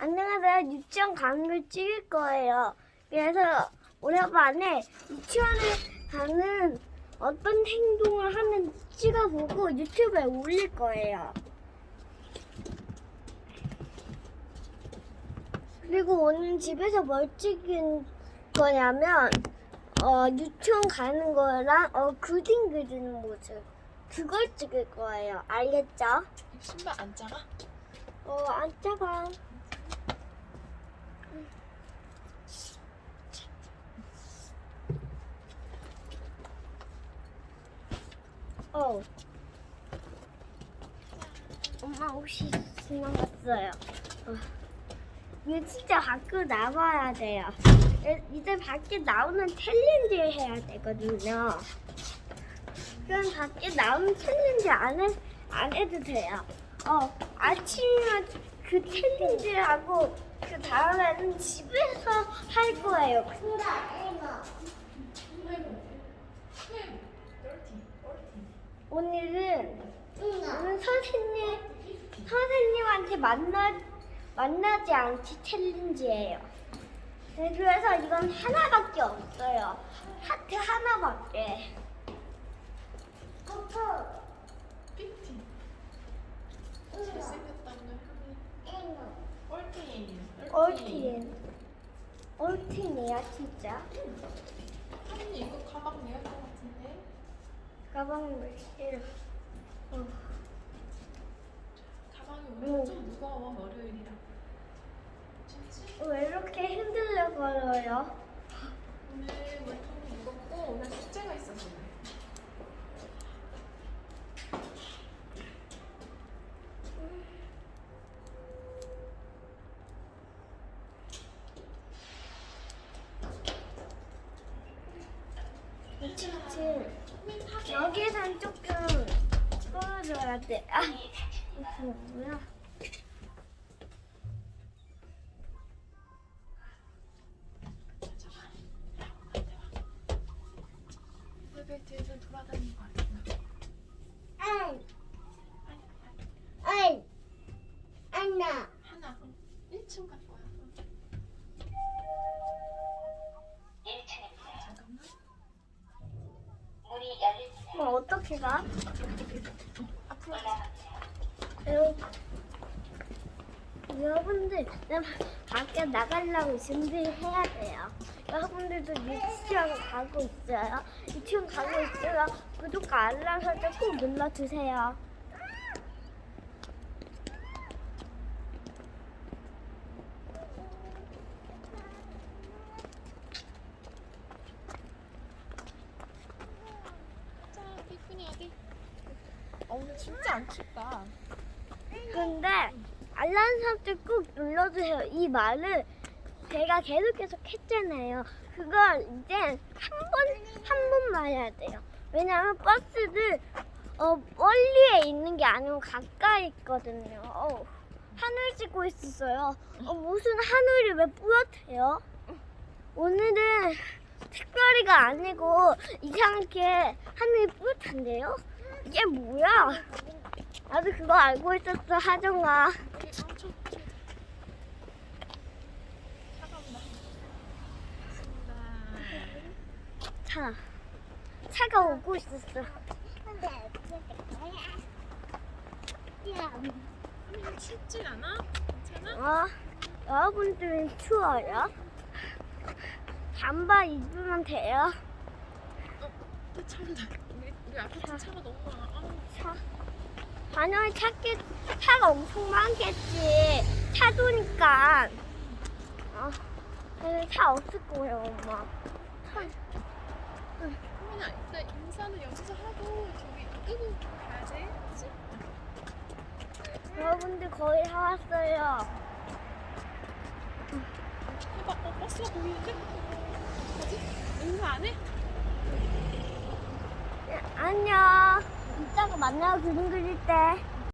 안녕하세요. 유치원 가는 걸 찍을 거예요. 그래서 오랜만에 유치원에 가는 어떤 행동을 하는지 찍어보고 유튜브에 올릴 거예요. 그리고 오늘 집에서 뭘 찍은 거냐면 어, 유치원 가는 거랑 어, 그림 그리는 모습 그걸 찍을 거예요. 알겠죠? 신발 안 작아? 어, 안 작아. 어. 엄마 옷이 지나갔어요. 어. 이거 진짜 밖으로 나와야 돼요. 이- 이제 밖에 나오는 챌린지를 해야 되거든요. 그럼 밖에 나오는 챌린지 안, 해, 안 해도 돼요. 어, 아침에 그 챌린지를 하고 그 다음에는 집에서 할 거예요. 오늘은 오늘 선생님 선생님한테 만나 만나지 않기 챌린지예요. 네, 그래서 이건 하나밖에 없어요. 하트 하나밖에. 삐티 잘생겼다 얼틴. 얼틴이야 진짜. 하민이 이거 가방 내야 될것 같은데 가방을 이렇게. 어. 가방이 오늘 좀 무거워 월요일이라 진짜 왜 이렇게 흔들려 걸어요? 오늘 물통이 무겁고 오늘 숙제가 있어 그치 여기선 조금 떨어져야 돼. 아, 뭐야? 엘리베이터에서 돌아다니는 거같 뭐 어떻게 가? 앞으로 여러분들, 나 밖에 나가려고 준비해야 돼요. 여러분들도 유치원 가고 있어요. 유치원 가고 있어요. 구독과 알람 설정 꼭 눌러주세요. 자 이쁜이 어디 어, 오늘 진짜 안 춥다 근데 알람 설정 꼭 눌러주세요. 이 말을 제가 계속해서 했잖아요. 그걸 이제 한 번, 한 번만 해야 돼요. 왜냐면 버스들 어, 멀리에 있는 게 아니고 가까이 있거든요. 어, 하늘 찍고 있었어요. 어, 무슨 하늘이 왜 뿌옇해요? 오늘은 특별히가 아니고 이상하게 하늘이 뿌옇한데요? 이게 뭐야? 나도 그거 알고 있었어, 하정아. 차. 차가 오고 있었어. 춥진 않아? 괜찮아? 어, 여러분들은 추워요? 반바 입으면 돼요. 또 차온다 우리, 아파트 차가 너무 많아 아우, 차. 반영이 차겠, 차가 엄청 많겠지. 차도니까. 어, 근데 차 없을 거예요, 엄마. 차. 하민아 일단 인사는 여기서 하고 저기 끄고 가야지 그치? 여러분들 거의 다 왔어요. 해봐 어 버스가 보이는데? 뭐지? 인사 안 해? 안녕. 이따가 만나요, 그림 그릴 때.